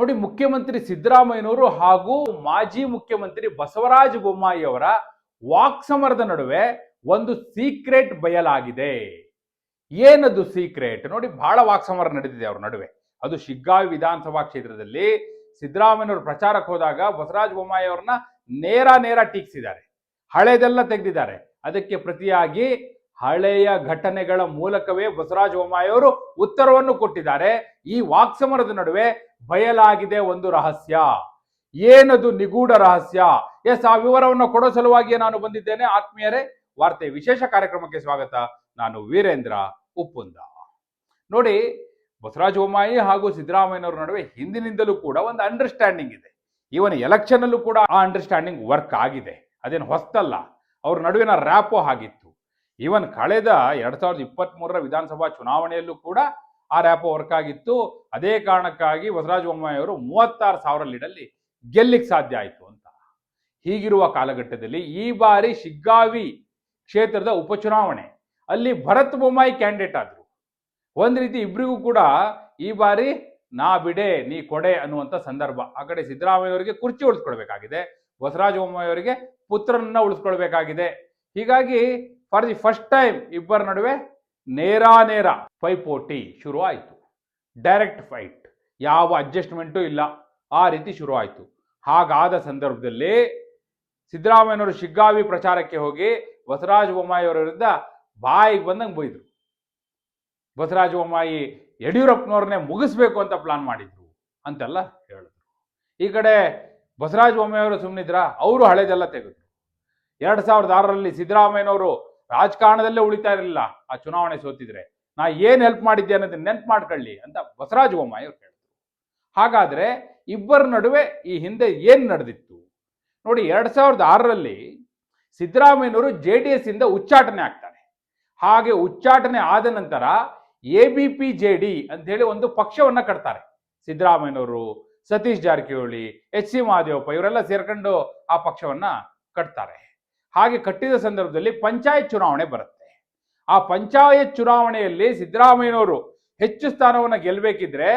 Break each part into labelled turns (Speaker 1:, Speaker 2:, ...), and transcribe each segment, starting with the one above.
Speaker 1: ನೋಡಿ ಮುಖ್ಯಮಂತ್ರಿ ಸಿದ್ದರಾಮಯ್ಯನವರು ಹಾಗೂ ಮಾಜಿ ಮುಖ್ಯಮಂತ್ರಿ ಬಸವರಾಜ ಬೊಮ್ಮಾಯಿ ಅವರ ವಾಕ್ಸಮರದ ನಡುವೆ ಒಂದು ಸೀಕ್ರೆಟ್ ಬಯಲಾಗಿದೆ. ಏನದು ಸೀಕ್ರೆಟ್? ನೋಡಿ ಬಹಳ ವಾಕ್ ಸಮರ ನಡೆದಿದೆ ಅವ್ರ ನಡುವೆ. ಅದು ಶಿಗ್ಗಾವಿ ವಿಧಾನಸಭಾ ಕ್ಷೇತ್ರದಲ್ಲಿ ಸಿದ್ದರಾಮಯ್ಯನವರು ಪ್ರಚಾರಕ್ಕೆ ಹೋದಾಗ ಬಸವರಾಜ ಬೊಮ್ಮಾಯಿ ಅವ್ರನ್ನ ನೇರ ನೇರ ಟೀಕಿಸಿದ್ದಾರೆ. ಹಳೆದೆಲ್ಲ ತೆಗೆದಿದ್ದಾರೆ. ಅದಕ್ಕೆ ಪ್ರತಿಯಾಗಿ ಹಳೆಯ ಘಟನೆಗಳ ಮೂಲಕವೇ ಬಸವರಾಜ ಬೊಮ್ಮಾಯಿಯವರು ಉತ್ತರವನ್ನು ಕೊಟ್ಟಿದ್ದಾರೆ. ಈ ವಾಕ್ಸಮರದ ನಡುವೆ ಬಯಲಾಗಿದೆ ಒಂದು ರಹಸ್ಯ. ಏನದು ನಿಗೂಢ ರಹಸ್ಯ? ಎಸ್, ಆ ವಿವರವನ್ನು ಕೊಡೋ ಸಲುವಾಗಿಯೇ ನಾನು ಬಂದಿದ್ದೇನೆ. ಆತ್ಮೀಯರೇ, ವಾರ್ತೆ ವಿಶೇಷ ಕಾರ್ಯಕ್ರಮಕ್ಕೆ ಸ್ವಾಗತ. ನಾನು ವೀರೇಂದ್ರ ಉಪ್ಪುಂದ. ನೋಡಿ, ಬಸವರಾಜ ಬೊಮ್ಮಾಯಿ ಹಾಗೂ ಸಿದ್ದರಾಮಯ್ಯನವರ ನಡುವೆ ಹಿಂದಿನಿಂದಲೂ ಕೂಡ ಒಂದು ಅಂಡರ್ಸ್ಟ್ಯಾಂಡಿಂಗ್ ಇದೆ. ಈವನ್ ಎಲೆಕ್ಷನ್ ಅಲ್ಲೂ ಕೂಡ ಆ ಅಂಡರ್ಸ್ಟ್ಯಾಂಡಿಂಗ್ ವರ್ಕ್ ಆಗಿದೆ. ಅದೇನು ಹೊಸ್ತಲ್ಲ. ಅವ್ರ ನಡುವಿನ ರ್ಯಾಪೋ ಆಗಿತ್ತು ಇವನ್ ಕಳೆದ ಎರಡ್ ಸಾವಿರದ ಇಪ್ಪತ್ತ್ ವಿಧಾನಸಭಾ ಚುನಾವಣೆಯಲ್ಲೂ ಕೂಡ ಆ ರ್ಯಾಪೋ ವರ್ಕ್ ಆಗಿತ್ತು. ಅದೇ ಕಾರಣಕ್ಕಾಗಿ ಬಸವರಾಜ ಬೊಮ್ಮಾಯಿ ಅವರು ಮೂವತ್ತಾರು ಸಾವಿರ ಲೀಡಲ್ಲಿ ಗೆಲ್ಲಿಕ್ಕೆ ಸಾಧ್ಯ ಆಯಿತು ಅಂತ. ಹೀಗಿರುವ ಕಾಲಘಟ್ಟದಲ್ಲಿ ಈ ಬಾರಿ ಶಿಗ್ಗಾವಿ ಕ್ಷೇತ್ರದ ಉಪಚುನಾವಣೆ, ಅಲ್ಲಿ ಭರತ್ ಬೊಮ್ಮಾಯಿ ಕ್ಯಾಂಡಿಡೇಟ್ ಆದರು. ಒಂದು ರೀತಿ ಇಬ್ಬರಿಗೂ ಕೂಡ ಈ ಬಾರಿ ನಾ ಬಿಡೆ, ನೀ ಕೊಡೆ ಅನ್ನುವಂಥ ಸಂದರ್ಭ. ಆ ಕಡೆ ಸಿದ್ದರಾಮಯ್ಯವರಿಗೆ ಕುರ್ಚಿ ಉಳಿಸ್ಕೊಳ್ಬೇಕಾಗಿದೆ. ಬಸವರಾಜ ಬೊಮ್ಮಾಯಿ ಅವರಿಗೆ ಪುತ್ರನನ್ನ ಉಳಿಸ್ಕೊಳ್ಬೇಕಾಗಿದೆ. ಹೀಗಾಗಿ ಫಾರ್ ದಿ ಫಸ್ಟ್ ಟೈಮ್ ಇಬ್ಬರ ನಡುವೆ ನೇರ ಪೈಪೋಟಿ ಶುರು ಆಯಿತು ಡೈರೆಕ್ಟ್ ಫೈಟ್ ಯಾವ ಅಡ್ಜಸ್ಟ್ಮೆಂಟು ಇಲ್ಲ. ಆ ರೀತಿ ಶುರು ಆಯಿತು ಹಾಗಾದ ಸಂದರ್ಭದಲ್ಲಿ ಸಿದ್ದರಾಮಯ್ಯನವರು ಶಿಗ್ಗಾವಿ ಪ್ರಚಾರಕ್ಕೆ ಹೋಗಿ ಬಸವರಾಜ ಬೊಮ್ಮಾಯಿಯವರ ವಿರುದ್ಧ ಬಾಯಿಗೆ ಬಂದಂಗೆ ಬೈದರು. ಬಸವರಾಜ ಬೊಮ್ಮಾಯಿ ಯಡಿಯೂರಪ್ಪನವ್ರನ್ನೇ ಮುಗಿಸ್ಬೇಕು ಅಂತ ಪ್ಲಾನ್ ಮಾಡಿದ್ರು ಅಂತೆಲ್ಲ ಹೇಳಿದ್ರು. ಈ ಕಡೆ ಬಸವರಾಜ ಬೊಮ್ಮಾಯಿಯವರು ಸುಮ್ಮನಿದ್ರ ಅವರು ಹಳೆದೆಲ್ಲ ತೆಗೆದ್ರು. ಎರಡು ಸಾವಿರದ ಆರರಲ್ಲಿ ಸಿದ್ದರಾಮಯ್ಯನವರು ರಾಜಕಾರಣದಲ್ಲೇ ಉಳಿತಾ ಇರಲಿಲ್ಲ. ಆ ಚುನಾವಣೆ ಸೋತಿದ್ರೆ ನಾ ಏನ್ ಹೆಲ್ಪ್ ಮಾಡಿದ್ದೆ ಅನ್ನೋದನ್ನ ನೆನ್ಪು ಮಾಡ್ಕೊಳ್ಳಿ ಅಂತ ಬಸವರಾಜ ಬೊಮ್ಮಾಯಿ ಅವ್ರು ಹೇಳಿದ್ರು ಹಾಗಾದ್ರೆ ಇಬ್ಬರ ನಡುವೆ ಈ ಹಿಂದೆ ಏನ್ ನಡೆದಿತ್ತು? ನೋಡಿ ಎರಡ್ ಸಾವಿರದ ಆರರಲ್ಲಿ ಸಿದ್ದರಾಮಯ್ಯನವರು ಜೆ ಡಿ ಎಸ್ ಇಂದ ಉಚ್ಚಾಟನೆ ಆಗ್ತಾರೆ. ಹಾಗೆ ಉಚ್ಚಾಟನೆ ಆದ ನಂತರ A B P J D ಅಂತ ಹೇಳಿ ಒಂದು ಪಕ್ಷವನ್ನ ಕಟ್ತಾರೆ. ಸಿದ್ದರಾಮಯ್ಯನವರು, ಸತೀಶ್ ಜಾರಕಿಹೊಳಿ, ಎಚ್ ಸಿ ಮಹಾದೇವಪ್ಪ ಇವರೆಲ್ಲ ಸೇರ್ಕೊಂಡು ಆ ಪಕ್ಷವನ್ನ ಕಟ್ತಾರೆ. ಹಾಗೆ ಕಟ್ಟಿದ ಸಂದರ್ಭದಲ್ಲಿ ಪಂಚಾಯತ್ ಚುನಾವಣೆ ಬರುತ್ತೆ. ಆ ಪಂಚಾಯತ್ ಚುನಾವಣೆಯಲ್ಲಿ ಸಿದ್ದರಾಮಯ್ಯನವರು ಹೆಚ್ಚು ಸ್ಥಾನವನ್ನು ಗೆಲ್ಲಬೇಕಿದ್ರೆ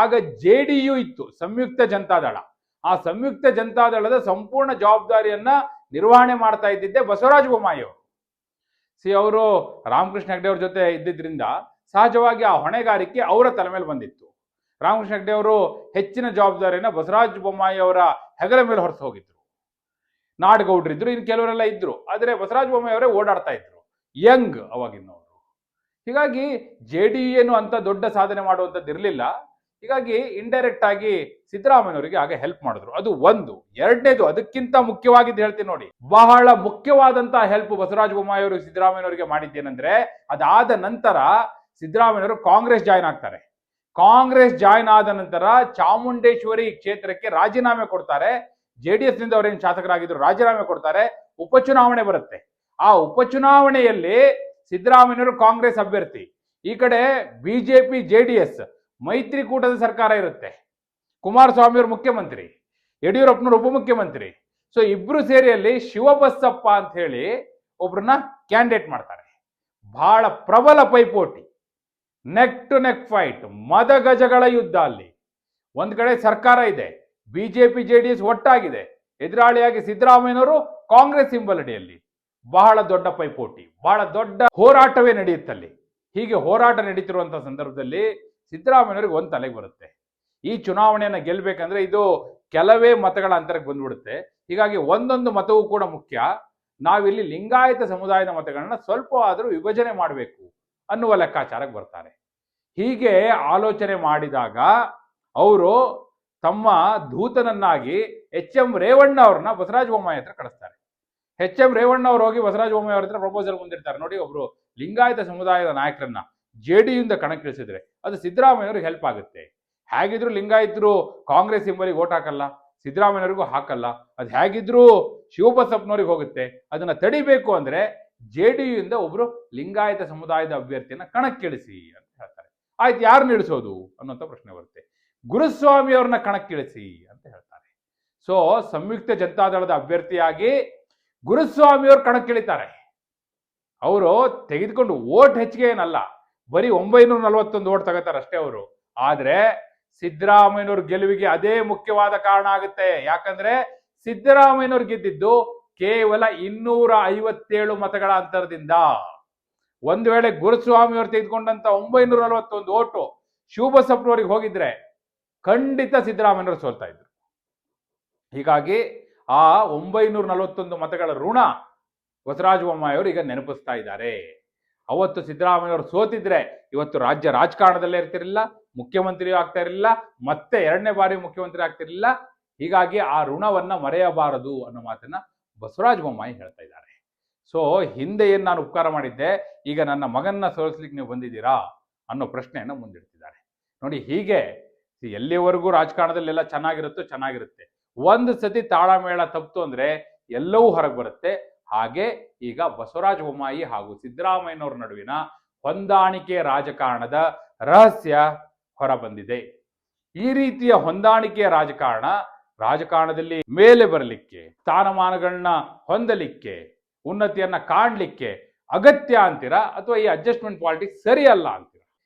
Speaker 1: ಆಗ ಜೆ ಡಿ ಯು ಇತ್ತು, ಸಂಯುಕ್ತ ಜನತಾದಳ ಆ ಸಂಯುಕ್ತ ಜನತಾದಳದ ಸಂಪೂರ್ಣ ಜವಾಬ್ದಾರಿಯನ್ನ ನಿರ್ವಹಣೆ ಮಾಡ್ತಾ ಇದ್ದಿದ್ದೆ ಬಸವರಾಜ ಬೊಮ್ಮಾಯಿ ಅವರು. ಸಿ, ಅವರು ರಾಮಕೃಷ್ಣ ಹೆಗ್ಡೆ ಅವ್ರ ಜೊತೆ ಇದ್ದಿದ್ರಿಂದ ಸಹಜವಾಗಿ ಆ ಹೊಣೆಗಾರಿಕೆ ಅವರ ತಲೆ ಮೇಲೆ ಬಂದಿತ್ತು. ರಾಮಕೃಷ್ಣ ಹೆಗ್ಡೆ ಅವರು ಹೆಚ್ಚಿನ ಜವಾಬ್ದಾರಿಯನ್ನ ಬಸವರಾಜ ಬೊಮ್ಮಾಯಿ ಅವರ ಹೆಗಲ ಮೇಲೆ ಹೊರತು ಹೋಗಿದ್ರು. ನಾಡಗೌಡ್ರಿದ್ರು ಇನ್ನು ಕೆಲವರೆಲ್ಲ ಇದ್ರು. ಆದರೆ ಬಸವರಾಜ ಬೊಮ್ಮಾಯಿ ಅವರೇ ಓಡಾಡ್ತಾ ಇದ್ರು. ಯಂಗ್ ಅವಾಗಿನವರು. ಹೀಗಾಗಿ ಜೆ ಡಿ ಏನು ಅಂತ ದೊಡ್ಡ ಸಾಧನೆ ಮಾಡುವಂಥದ್ದು ಇರಲಿಲ್ಲ. ಹೀಗಾಗಿ ಇಂಡೈರೆಕ್ಟ್ ಆಗಿ ಸಿದ್ದರಾಮಯ್ಯನವರಿಗೆ ಆಗ ಹೆಲ್ಪ್ ಮಾಡಿದ್ರು. ಅದು ಒಂದು. ಎರಡನೇದು, ಅದಕ್ಕಿಂತ ಮುಖ್ಯವಾಗಿದ್ದು ಹೇಳ್ತೀನಿ ನೋಡಿ. ಬಹಳ ಮುಖ್ಯವಾದಂತಹ ಹೆಲ್ಪ್ ಬಸವರಾಜ ಬೊಮ್ಮಾಯಿ ಅವರು ಸಿದ್ದರಾಮಯ್ಯನವರಿಗೆ ಮಾಡಿದ್ದೇನೆಂದ್ರೆ, ಅದಾದ ನಂತರ ಸಿದ್ದರಾಮಯ್ಯವರು ಕಾಂಗ್ರೆಸ್ ಜಾಯ್ನ್ ಆಗ್ತಾರೆ. ಕಾಂಗ್ರೆಸ್ ಜಾಯ್ನ್ ಆದ ನಂತರ ಚಾಮುಂಡೇಶ್ವರಿ ಕ್ಷೇತ್ರಕ್ಕೆ ರಾಜೀನಾಮೆ ಕೊಡ್ತಾರೆ. ಜೆ ಡಿ ಎಸ್ನಿಂದ ಅವರೇನು ಶಾಸಕರಾಗಿದ್ರು, ರಾಜೀನಾಮೆ ಕೊಡ್ತಾರೆ, ಉಪಚುನಾವಣೆ ಬರುತ್ತೆ. ಆ ಉಪಚುನಾವಣೆಯಲ್ಲಿ ಸಿದ್ದರಾಮಯ್ಯನವರು ಕಾಂಗ್ರೆಸ್ ಅಭ್ಯರ್ಥಿ. ಈ ಕಡೆ ಬಿಜೆಪಿ ಜೆ ಡಿ ಎಸ್ ಮೈತ್ರಿಕೂಟದ ಸರ್ಕಾರ ಇರುತ್ತೆ. ಕುಮಾರಸ್ವಾಮಿ ಅವರು ಮುಖ್ಯಮಂತ್ರಿ, ಯಡಿಯೂರಪ್ಪನವರು ಉಪಮುಖ್ಯಮಂತ್ರಿ. ಸೊ ಇಬ್ರು ಸೇರಿಯಲ್ಲಿ ಶಿವಬಸಪ್ಪ ಅಂತ ಹೇಳಿ ಒಬ್ರನ್ನ ಕ್ಯಾಂಡಿಡೇಟ್ ಮಾಡ್ತಾರೆ. ಬಹಳ ಪ್ರಬಲ ಪೈಪೋಟಿ. ನೆಕ್ ಟು ನೆಕ್ ಫೈಟ್, ಮದಗಜಗಳ ಯುದ್ಧ ಅಲ್ಲಿ. ಒಂದ್ ಕಡೆ ಸರ್ಕಾರ ಇದೆ. ಬಿಜೆಪಿ ಎಸ್ ಒಟ್ಟಾಗಿದೆ. ಎದುರಾಳಿಯಾಗಿ ಸಿದ್ದರಾಮಯ್ಯನವರು ಕಾಂಗ್ರೆಸ್ ಹಿಂಬಲಡಿಯಲ್ಲಿ ಬಹಳ ದೊಡ್ಡ ಪೈಪೋಟಿ, ಬಹಳ ದೊಡ್ಡ ಹೋರಾಟವೇ ನಡೆಯುತ್ತಲ್ಲಿ. ಹೀಗೆ ಹೋರಾಟ ನಡೀತಿರುವಂತಹ ಸಂದರ್ಭದಲ್ಲಿ ಸಿದ್ದರಾಮಯ್ಯನವರಿಗೆ ಒಂದು ತಲೆಗೆ ಬರುತ್ತೆ. ಈ ಚುನಾವಣೆಯನ್ನು ಗೆಲ್ಲಬೇಕಂದ್ರೆ ಇದು ಕೆಲವೇ ಮತಗಳ ಅಂತರಕ್ಕೆ ಬಂದ್ಬಿಡುತ್ತೆ. ಹೀಗಾಗಿ ಒಂದೊಂದು ಮತವೂ ಕೂಡ ಮುಖ್ಯ. ನಾವಿಲ್ಲಿ ಲಿಂಗಾಯತ ಸಮುದಾಯದ ಮತಗಳನ್ನ ಸ್ವಲ್ಪ ಆದರೂ ವಿಭಜನೆ ಮಾಡಬೇಕು ಅನ್ನುವ ಲೆಕ್ಕಾಚಾರಕ್ಕೆ ಬರ್ತಾರೆ. ಹೀಗೆ ಆಲೋಚನೆ ಮಾಡಿದಾಗ, ಅವರು ತಮ್ಮ ದೂತನನ್ನಾಗಿ ಎಚ್ ಎಂ ರೇವಣ್ಣ ಅವ್ರನ್ನ ಬಸವರಾಜ ಬೊಮ್ಮಾಯಿ ಹತ್ರ ಕಳಿಸ್ತಾರೆ. ಎಚ್ ಎಂ ರೇವಣ್ಣ ಅವ್ರು ಹೋಗಿ ಬಸವರಾಜ ಬೊಮ್ಮಾಯಿ ಅವ್ರ ಹತ್ರ ಪ್ರಪೋಸಲ್ ಬಂದಿರ್ತಾರೆ. ನೋಡಿ ಒಬ್ರು ಲಿಂಗಾಯತ ಸಮುದಾಯದ ನಾಯಕರನ್ನ ಜೆ ಡಿ ಯಿಂದ ಕಣಕ್ಕಿಳಿಸಿದ್ರೆ ಅದು ಸಿದ್ದರಾಮಯ್ಯವ್ರಿಗೆ ಹೆಲ್ಪ್ ಆಗುತ್ತೆ. ಹೇಗಿದ್ರು ಲಿಂಗಾಯತರು ಕಾಂಗ್ರೆಸ್ ಸಿಂಬಲಿಗೆ ಓಟ್ ಹಾಕಲ್ಲ, ಸಿದ್ದರಾಮಯ್ಯವ್ರಿಗೂ ಹಾಕಲ್ಲ. ಅದು ಹೇಗಿದ್ರು ಶಿವಬಸಪ್ಪನವ್ರಿಗೆ ಹೋಗುತ್ತೆ. ಅದನ್ನ ತಡಿಬೇಕು ಅಂದ್ರೆ ಜೆ ಡಿ ಯಿಂದ ಒಬ್ರು ಲಿಂಗಾಯತ ಸಮುದಾಯದ ಅಭ್ಯರ್ಥಿಯನ್ನ ಕಣಕ್ಕಿಳಿಸಿ ಅಂತ ಹೇಳ್ತಾರೆ. ಆಯ್ತು ಯಾರು ನಿಲ್ಲಿಸೋದು ಅನ್ನೋಂಥ ಪ್ರಶ್ನೆ ಬರುತ್ತೆ. ಗುರುಸ್ವಾಮಿ ಅವ್ರನ್ನ ಕಣಕ್ಕಿಳಿಸಿ ಅಂತ ಹೇಳ್ತಾರೆ. ಸೊ ಸಂಯುಕ್ತ ಜನತಾದಳದ ಅಭ್ಯರ್ಥಿಯಾಗಿ ಗುರುಸ್ವಾಮಿ ಅವ್ರು ಕಣಕ್ಕಿಳಿತಾರೆ. ಅವರು ತೆಗೆದುಕೊಂಡು ಓಟ್ ಹೆಚ್ಚಿಗೆ ಏನಲ್ಲ ಬರೀ ಒಂಬೈನೂರ ನಲವತ್ತೊಂದು ಓಟ್ ತಗೋತಾರೆ ಅಷ್ಟೇ ಅವರು. ಆದ್ರೆ ಸಿದ್ದರಾಮಯ್ಯನವ್ರ ಗೆಲುವಿಗೆ ಅದೇ ಮುಖ್ಯವಾದ ಕಾರಣ ಆಗುತ್ತೆ. ಯಾಕಂದ್ರೆ ಸಿದ್ದರಾಮಯ್ಯನವ್ರು ಗೆದ್ದಿದ್ದು ಕೇವಲ ಇನ್ನೂರ ಐವತ್ತೇಳು ಮತಗಳ ಅಂತರದಿಂದ. ಒಂದು ವೇಳೆ ಗುರುಸ್ವಾಮಿ ಅವರು ತೆಗೆದುಕೊಂಡಂತ ಒಂಬೈನೂರ ನಲವತ್ತೊಂದು ಓಟು ಶಿವಬಸಪ್ಪನವ್ರಿಗೆ ಹೋಗಿದ್ರೆ ಖಂಡಿತ ಸಿದ್ದರಾಮಯ್ಯರು ಸೋಲ್ತಾ ಇದ್ರು. ಹೀಗಾಗಿ ಆ ಒಂಬೈನೂರ ನಲವತ್ತೊಂದು ಮತಗಳ ಋಣ ಬಸವರಾಜ ಬೊಮ್ಮಾಯಿಯವರು ಈಗ ನೆನಪಿಸ್ತಾ ಇದ್ದಾರೆ. ಅವತ್ತು ಸಿದ್ದರಾಮಯ್ಯವರು ಸೋತಿದ್ರೆ ಇವತ್ತು ರಾಜ್ಯ ರಾಜಕಾರಣದಲ್ಲೇ ಇರ್ತಿರಲಿಲ್ಲ, ಮುಖ್ಯಮಂತ್ರಿಯೂ ಆಗ್ತಾ ಇರಲಿಲ್ಲ, ಮತ್ತೆ ಎರಡನೇ ಬಾರಿ ಮುಖ್ಯಮಂತ್ರಿ ಆಗ್ತಿರಲಿಲ್ಲ. ಹೀಗಾಗಿ ಆ ಋಣವನ್ನ ಮರೆಯಬಾರದು ಅನ್ನೋ ಮಾತನ್ನ ಬಸವರಾಜ ಬೊಮ್ಮಾಯಿ ಹೇಳ್ತಾ ಇದ್ದಾರೆ. ಸೊ ಹಿಂದೆ ಏನು ನಾನು ಉಪಕಾರ ಮಾಡಿದ್ದೆ, ಈಗ ನನ್ನ ಮಗನ್ನ ಸೋಲಿಸ್ಲಿಕ್ಕೆ ನೀವು ಬಂದಿದ್ದೀರಾ ಅನ್ನೋ ಪ್ರಶ್ನೆಯನ್ನು ಮುಂದಿಡ್ತಿದ್ದಾರೆ. ನೋಡಿ, ಹೀಗೆ ಎಲ್ಲಿವರೆಗೂ ರಾಜಕಾರಣದಲ್ಲೆಲ್ಲ ಚೆನ್ನಾಗಿರುತ್ತೋ ಚೆನ್ನಾಗಿರುತ್ತೆ. ಒಂದು ಸತಿ ತಾಳಮೇಳ ತಪ್ಪಿತು ಅಂದ್ರೆ ಎಲ್ಲವೂ ಹೊರಗೆ ಬರುತ್ತೆ. ಹಾಗೆ ಈಗ ಬಸವರಾಜ ಬೊಮ್ಮಾಯಿ ಹಾಗೂ ಸಿದ್ದರಾಮಯ್ಯನವ್ರ ನಡುವಿನ ಹೊಂದಾಣಿಕೆ ರಾಜಕಾರಣದ ರಹಸ್ಯ ಹೊರಬಂದಿದೆ. ಈ ರೀತಿಯ ಹೊಂದಾಣಿಕೆ ರಾಜಕಾರಣ ರಾಜಕಾರಣದಲ್ಲಿ ಮೇಲೆ ಬರಲಿಕ್ಕೆ ಸ್ಥಾನಮಾನಗಳನ್ನ ಹೊಂದಲಿಕ್ಕೆ, ಉನ್ನತಿಯನ್ನ ಕಾಣಲಿಕ್ಕೆ ಅಗತ್ಯ ಅಂತೀರಾ? ಅಥವಾ ಈ ಅಡ್ಜಸ್ಟ್ಮೆಂಟ್ ಪಾಲಿಟಿಕ್ಸ್ ಸರಿಯಲ್ಲ ಅಂತೀರಾ?